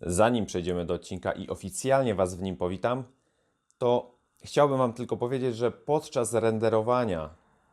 zanim przejdziemy do odcinka i oficjalnie Was w nim powitam, to chciałbym Wam tylko powiedzieć, że podczas renderowania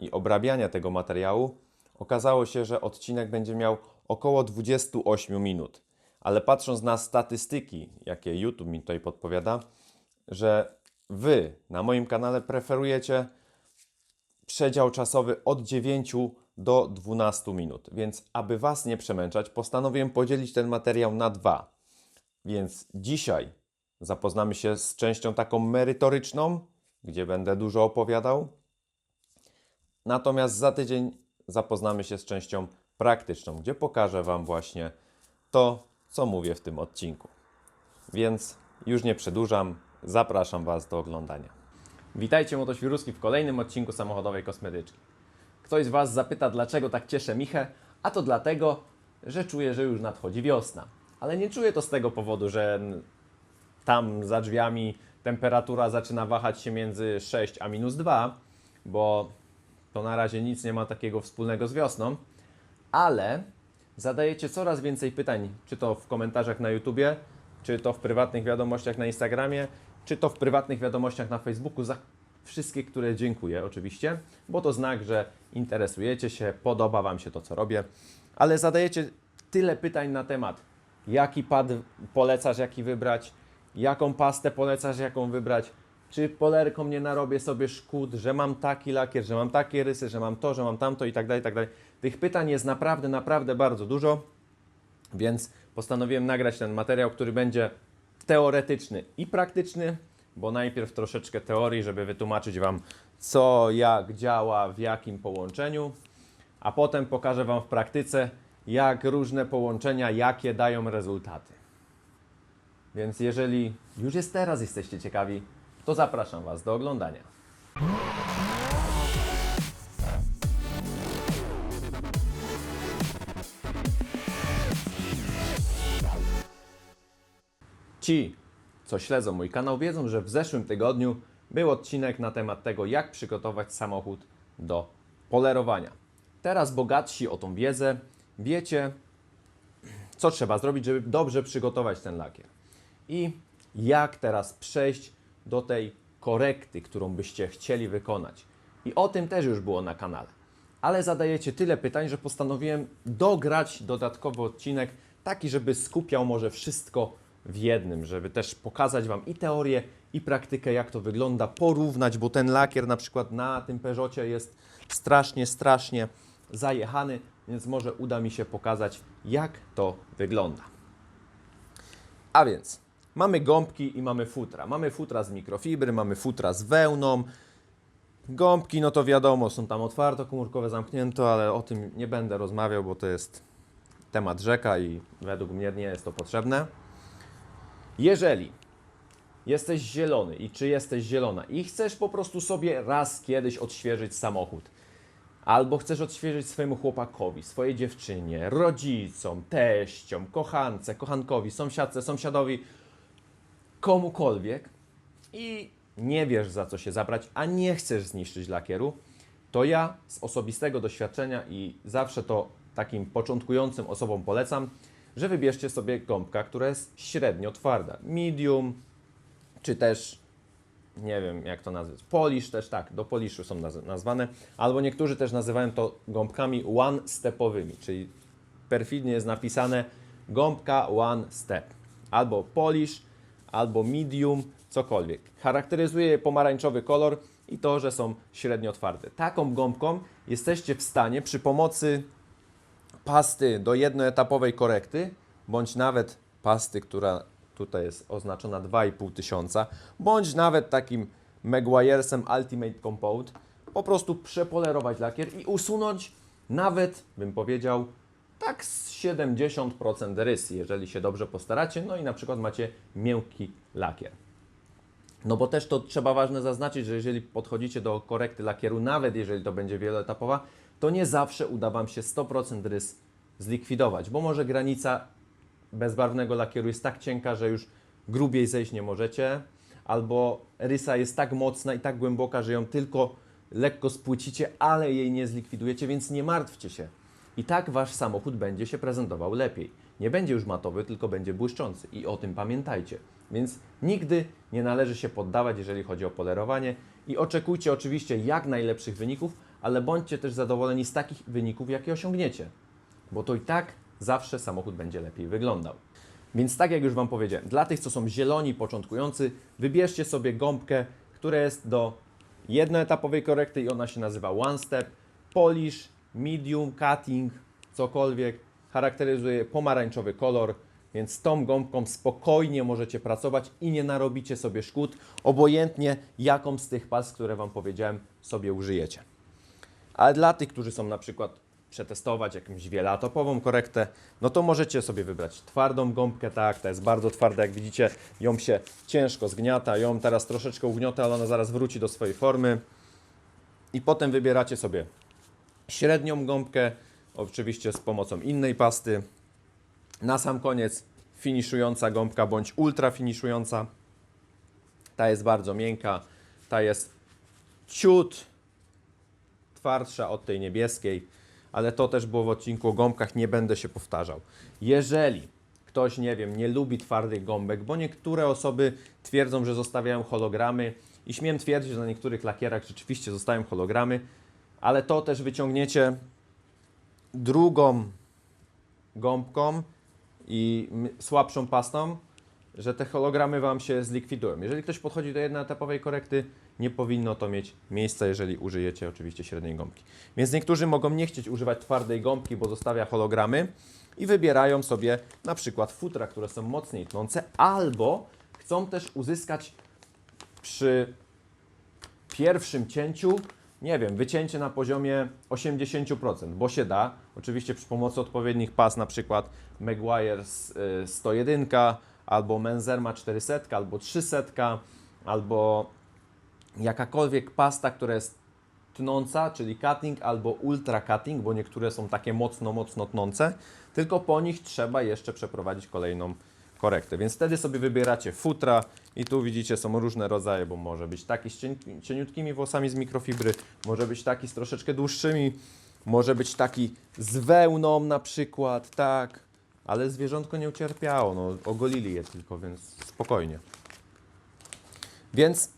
i obrabiania tego materiału okazało się, że odcinek będzie miał około 28 minut. Ale patrząc na statystyki, jakie YouTube mi tutaj podpowiada, że Wy na moim kanale preferujecie przedział czasowy od 9 do 12 minut. Więc aby Was nie przemęczać, postanowiłem podzielić ten materiał na dwa. Więc dzisiaj zapoznamy się z częścią taką merytoryczną, gdzie będę dużo opowiadał. Natomiast za tydzień zapoznamy się z częścią praktyczną, gdzie pokażę Wam właśnie to, co mówię w tym odcinku. Więc już nie przedłużam, zapraszam Was do oglądania. Witajcie Motoświruski w kolejnym odcinku samochodowej kosmetyczki. Ktoś z Was zapyta, dlaczego tak cieszę Michę, a to dlatego, że czuję, że już nadchodzi wiosna. Ale nie czuję to z tego powodu, że tam za drzwiami temperatura zaczyna wahać się między 6 a minus 2, bo to na razie nic nie ma takiego wspólnego z wiosną, ale zadajecie coraz więcej pytań, czy to w komentarzach na YouTubie, czy to w prywatnych wiadomościach na Instagramie, czy to w prywatnych wiadomościach na Facebooku. Za wszystkie, które dziękuję oczywiście, bo to znak, że interesujecie się, podoba Wam się to, co robię, ale zadajecie tyle pytań na temat, jaki pad polecasz, jaki wybrać, jaką pastę polecasz, jaką wybrać, czy polerką nie narobię sobie szkód, że mam taki lakier, że mam takie rysy, że mam to, że mam tamto i tak dalej, tak dalej. Tych pytań jest naprawdę, naprawdę bardzo dużo, więc postanowiłem nagrać ten materiał, który będzie teoretyczny i praktyczny, bo najpierw troszeczkę teorii, żeby wytłumaczyć Wam, co, jak działa, w jakim połączeniu, a potem pokażę Wam w praktyce, jak różne połączenia, jakie dają rezultaty. Więc jeżeli już jest teraz jesteście ciekawi, to zapraszam Was do oglądania. Ci, co śledzą mój kanał, wiedzą, że w zeszłym tygodniu był odcinek na temat tego, jak przygotować samochód do polerowania. Teraz bogatsi o tą wiedzę, wiecie, co trzeba zrobić, żeby dobrze przygotować ten lakier. I jak teraz przejść do tej korekty, którą byście chcieli wykonać. I o tym też już było na kanale. Ale zadajecie tyle pytań, że postanowiłem dograć dodatkowy odcinek, taki, żeby skupiał może wszystko w jednym, żeby też pokazać Wam i teorię, i praktykę, jak to wygląda, porównać, bo ten lakier na przykład na tym Peugeotie jest strasznie, strasznie zajechany, więc może uda mi się pokazać, jak to wygląda. A więc mamy gąbki i mamy futra. Mamy futra z mikrofibry, mamy futra z wełną. Gąbki, no to wiadomo, są tam otwarto, komórkowe, zamknięto, ale o tym nie będę rozmawiał, bo to jest temat rzeka i według mnie nie jest to potrzebne. Jeżeli jesteś zielony i czy jesteś zielona i chcesz po prostu sobie raz kiedyś odświeżyć samochód, albo chcesz odświeżyć swojemu chłopakowi, swojej dziewczynie, rodzicom, teściom, kochance, kochankowi, sąsiadce, sąsiadowi, komukolwiek i nie wiesz za co się zabrać, a nie chcesz zniszczyć lakieru, to ja z osobistego doświadczenia i zawsze to takim początkującym osobom polecam, że wybierzcie sobie gąbka, która jest średnio twarda, medium, czy też nie wiem jak to nazwać, polish też tak, do poliszu są naz- nazwane, albo niektórzy też nazywają to gąbkami one-stepowymi, czyli perfidnie jest napisane gąbka one step, albo polish, albo medium, cokolwiek. Charakteryzuje je pomarańczowy kolor i to, że są średnio twarde. Taką gąbką jesteście w stanie przy pomocy pasty do jednoetapowej korekty, bądź nawet pasty, która tutaj jest oznaczona 2,5 tysiąca, bądź nawet takim Meguiarsem Ultimate Compound, po prostu przepolerować lakier i usunąć nawet, bym powiedział, tak z 70% rys, jeżeli się dobrze postaracie, no i na przykład macie miękki lakier. No bo też to trzeba ważne zaznaczyć, że jeżeli podchodzicie do korekty lakieru, nawet jeżeli to będzie wieloetapowa, to nie zawsze uda Wam się 100% rys zlikwidować, bo może granica bezbarwnego lakieru jest tak cienka, że już grubiej zejść nie możecie, albo rysa jest tak mocna i tak głęboka, że ją tylko lekko spłycicie, ale jej nie zlikwidujecie, więc nie martwcie się. I tak Wasz samochód będzie się prezentował lepiej. nie będzie już matowy, tylko będzie błyszczący i o tym pamiętajcie. Więc nigdy nie należy się poddawać, jeżeli chodzi o polerowanie i oczekujcie oczywiście jak najlepszych wyników, ale bądźcie też zadowoleni z takich wyników, jakie osiągniecie, bo to i tak zawsze samochód będzie lepiej wyglądał. Więc tak jak już Wam powiedziałem, dla tych, co są zieloni, początkujący, wybierzcie sobie gąbkę, która jest do jednoetapowej korekty i ona się nazywa One Step, Polish, Medium, Cutting, cokolwiek. Charakteryzuje pomarańczowy kolor, więc tą gąbką spokojnie możecie pracować i nie narobicie sobie szkód, obojętnie jaką z tych pas, które Wam powiedziałem, sobie użyjecie. Ale dla tych, którzy są na przykład przetestować jakąś wieloetapową korektę, no to możecie sobie wybrać twardą gąbkę, tak, ta jest bardzo twarda, jak widzicie, ją się ciężko zgniata, ją teraz troszeczkę ugniotę, ale ona zaraz wróci do swojej formy. I potem wybieracie sobie średnią gąbkę, oczywiście z pomocą innej pasty. Na sam koniec finiszująca gąbka bądź ultra finiszująca. Ta jest bardzo miękka, ta jest ciut twardsza od tej niebieskiej, ale to też było w odcinku o gąbkach, nie będę się powtarzał. Jeżeli ktoś, nie wiem, nie lubi twardych gąbek, bo niektóre osoby twierdzą, że zostawiają hologramy i śmiem twierdzić, że na niektórych lakierach rzeczywiście zostają hologramy, ale to też wyciągniecie drugą gąbką i słabszą pastą, że te hologramy Wam się zlikwidują. Jeżeli ktoś podchodzi do jednoetapowej korekty, nie powinno to mieć miejsca, jeżeli użyjecie oczywiście średniej gąbki. Więc niektórzy mogą nie chcieć używać twardej gąbki, bo zostawia hologramy i wybierają sobie na przykład futra, które są mocniej tnące, albo chcą też uzyskać przy pierwszym cięciu, nie wiem, wycięcie na poziomie 80%, bo się da. Oczywiście przy pomocy odpowiednich pas, na przykład Maguire y, 101, albo Menzerma 400, albo 300, albo jakakolwiek pasta, która jest tnąca, czyli cutting albo ultra cutting, bo niektóre są takie mocno, mocno tnące, tylko po nich trzeba jeszcze przeprowadzić kolejną korektę. Więc wtedy sobie wybieracie futra i tu widzicie są różne rodzaje, bo może być taki z cieniutkimi włosami z mikrofibry, może być taki z troszeczkę dłuższymi, może być taki z wełną na przykład, tak, ale zwierzątko nie ucierpiało, no ogolili je tylko, więc spokojnie. Więc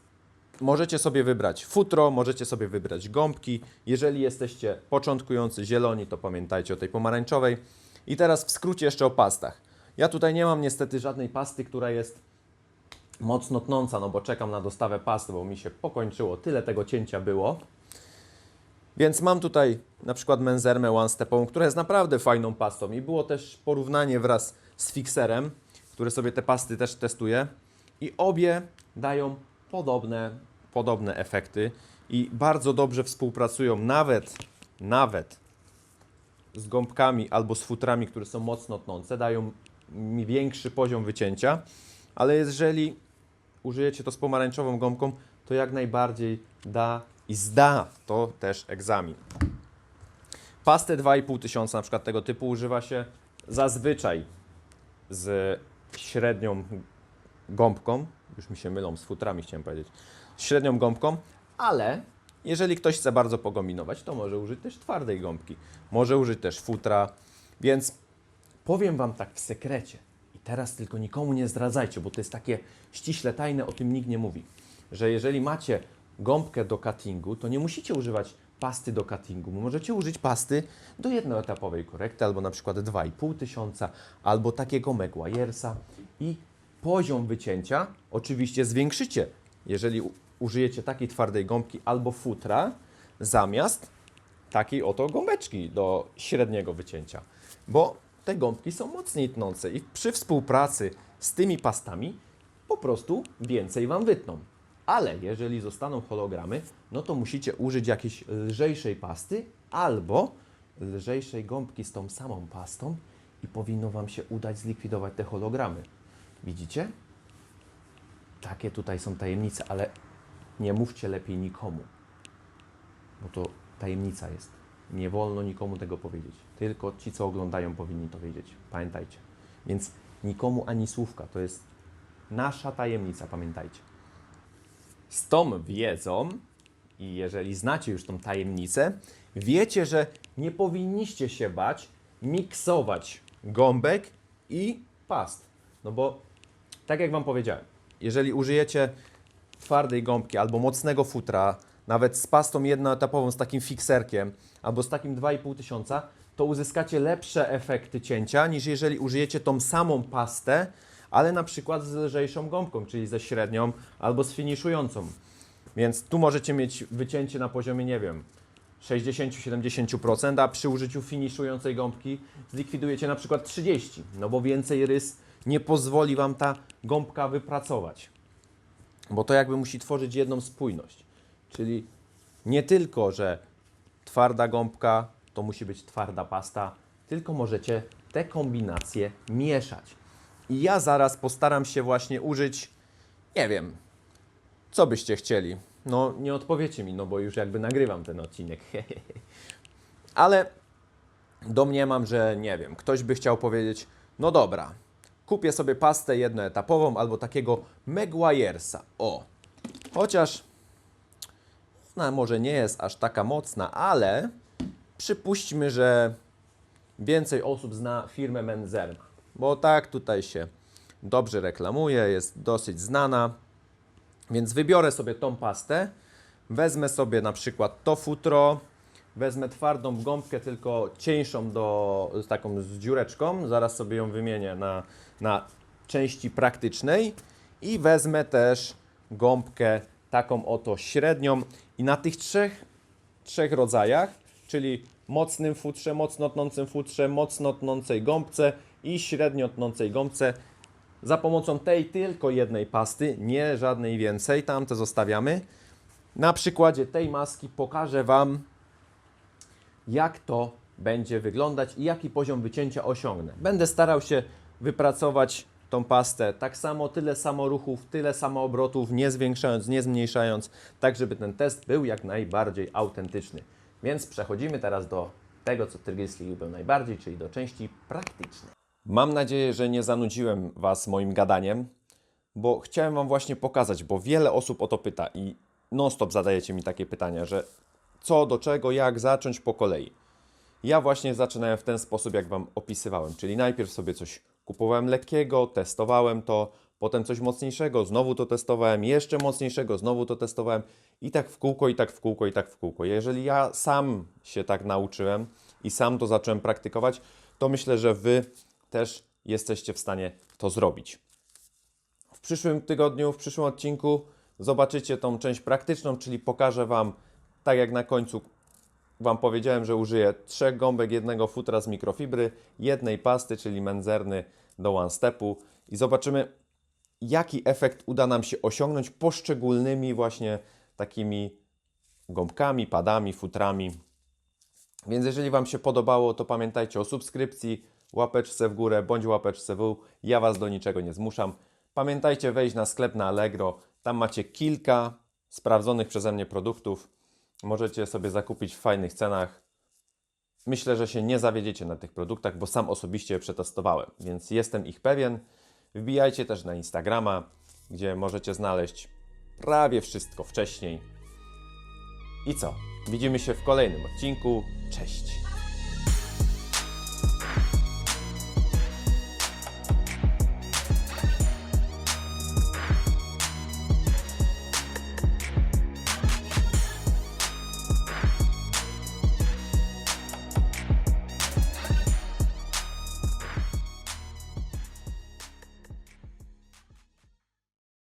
Możecie sobie wybrać futro, możecie sobie wybrać gąbki. Jeżeli jesteście początkujący zieloni, to pamiętajcie o tej pomarańczowej. I teraz w skrócie jeszcze o pastach. Ja tutaj nie mam niestety żadnej pasty, która jest mocno tnąca, no bo czekam na dostawę pasty, bo mi się pokończyło, tyle tego cięcia było. Więc mam tutaj na przykład Menzermę One Stepową, która jest naprawdę fajną pastą i było też porównanie wraz z Fixerem, który sobie te pasty też testuje i obie dają podobne, podobne efekty i bardzo dobrze współpracują nawet, nawet z gąbkami albo z futrami, które są mocno tnące, dają mi większy poziom wycięcia, ale jeżeli użyjecie to z pomarańczową gąbką, to jak najbardziej da i zda to też egzamin. Pastę 2,5 tysiąca na przykład tego typu używa się zazwyczaj z średnią gąbką, już mi się mylą z futrami chciałem powiedzieć, średnią gąbką, ale jeżeli ktoś chce bardzo pogombinować, to może użyć też twardej gąbki, może użyć też futra, więc powiem Wam tak w sekrecie. I teraz tylko nikomu nie zdradzajcie, bo to jest takie ściśle tajne, o tym nikt nie mówi, że jeżeli macie gąbkę do cuttingu, to nie musicie używać pasty do cuttingu, możecie użyć pasty do jednoetapowej korekty, albo na przykład 2,5 tysiąca, albo takiego Maguire'sa i poziom wycięcia oczywiście zwiększycie, jeżeli użyjecie takiej twardej gąbki albo futra zamiast takiej oto gąbeczki do średniego wycięcia, bo te gąbki są mocniej tnące i przy współpracy z tymi pastami po prostu więcej Wam wytną. Ale jeżeli zostaną hologramy, no to musicie użyć jakiejś lżejszej pasty albo lżejszej gąbki z tą samą pastą i powinno Wam się udać zlikwidować te hologramy. Widzicie? Takie tutaj są tajemnice, ale nie mówcie lepiej nikomu, bo to tajemnica jest. Nie wolno nikomu tego powiedzieć. Tylko ci, co oglądają, powinni to wiedzieć. Pamiętajcie. Więc nikomu ani słówka. To jest nasza tajemnica, pamiętajcie. Z tą wiedzą, i jeżeli znacie już tą tajemnicę, wiecie, że nie powinniście się bać miksować gąbek i past. No bo tak jak Wam powiedziałem, jeżeli użyjecie twardej gąbki albo mocnego futra, nawet z pastą jednoetapową, z takim fikserkiem, albo z takim 2,5 tysiąca, to uzyskacie lepsze efekty cięcia niż jeżeli użyjecie tą samą pastę, ale na przykład z lżejszą gąbką, czyli ze średnią albo z finiszującą. Więc tu możecie mieć wycięcie na poziomie, nie wiem, 60-70%, a przy użyciu finiszującej gąbki zlikwidujecie na przykład 30%, no bo więcej rys nie pozwoli Wam ta gąbka wypracować. Bo to jakby musi tworzyć jedną spójność. Czyli nie tylko, że twarda gąbka to musi być twarda pasta, tylko możecie te kombinacje mieszać. I ja zaraz postaram się właśnie użyć, nie wiem, co byście chcieli. No, nie odpowiecie mi, no bo już jakby nagrywam ten odcinek. Ale domniemam, że nie wiem, ktoś by chciał powiedzieć, no dobra, kupię sobie pastę jednoetapową albo takiego Meguiaresa. O, chociaż ona może nie jest aż taka mocna, ale przypuśćmy, że więcej osób zna firmę Menzerma, bo tak tutaj się dobrze reklamuje, jest dosyć znana. Więc wybiorę sobie tą pastę, wezmę sobie na przykład to futro, wezmę twardą gąbkę, tylko cieńszą do, z taką z dziureczką, zaraz sobie ją wymienię na, na części praktycznej. I wezmę też gąbkę taką oto średnią. I na tych trzech, trzech rodzajach, czyli mocnym futrze, mocno tnącym futrze, mocno tnącej gąbce i średnio tnącej gąbce za pomocą tej tylko jednej pasty, nie żadnej więcej, tamte zostawiamy. Na przykładzie tej maski pokażę Wam, jak to będzie wyglądać i jaki poziom wycięcia osiągnę. Będę starał się wypracować tą pastę tak samo, tyle samo ruchów, tyle samo obrotów, nie zwiększając, nie zmniejszając, tak żeby ten test był jak najbardziej autentyczny. Więc przechodzimy teraz do tego, co Tyrgilski lubią najbardziej, czyli do części praktycznej. Mam nadzieję, że nie zanudziłem Was moim gadaniem, bo chciałem Wam właśnie pokazać, bo wiele osób o to pyta i non-stop zadajecie mi takie pytania, że co, do czego, jak zacząć po kolei. Ja właśnie zaczynałem w ten sposób, jak Wam opisywałem, czyli najpierw sobie coś kupowałem lekkiego, testowałem to, potem coś mocniejszego, znowu to testowałem, jeszcze mocniejszego, znowu to testowałem i tak w kółko, i tak w kółko, i tak w kółko. Jeżeli ja sam się tak nauczyłem i sam to zacząłem praktykować, to myślę, że Wy też jesteście w stanie to zrobić. W przyszłym tygodniu, w przyszłym odcinku zobaczycie tą część praktyczną, czyli pokażę Wam, tak jak na końcu Wam powiedziałem, że użyję trzech gąbek, jednego futra z mikrofibry, jednej pasty, czyli menzerny do one stepu i zobaczymy, jaki efekt uda nam się osiągnąć poszczególnymi właśnie takimi gąbkami, padami, futrami. Więc jeżeli Wam się podobało, to pamiętajcie o subskrypcji, łapeczce w górę bądź łapeczce w dół. Ja Was do niczego nie zmuszam. Pamiętajcie wejść na sklep na Allegro. Tam macie kilka sprawdzonych przeze mnie produktów. Możecie sobie zakupić w fajnych cenach. Myślę, że się nie zawiedziecie na tych produktach, bo sam osobiście je przetestowałem, więc jestem ich pewien. Wbijajcie też na Instagrama, gdzie możecie znaleźć prawie wszystko wcześniej. I co? Widzimy się w kolejnym odcinku. Cześć!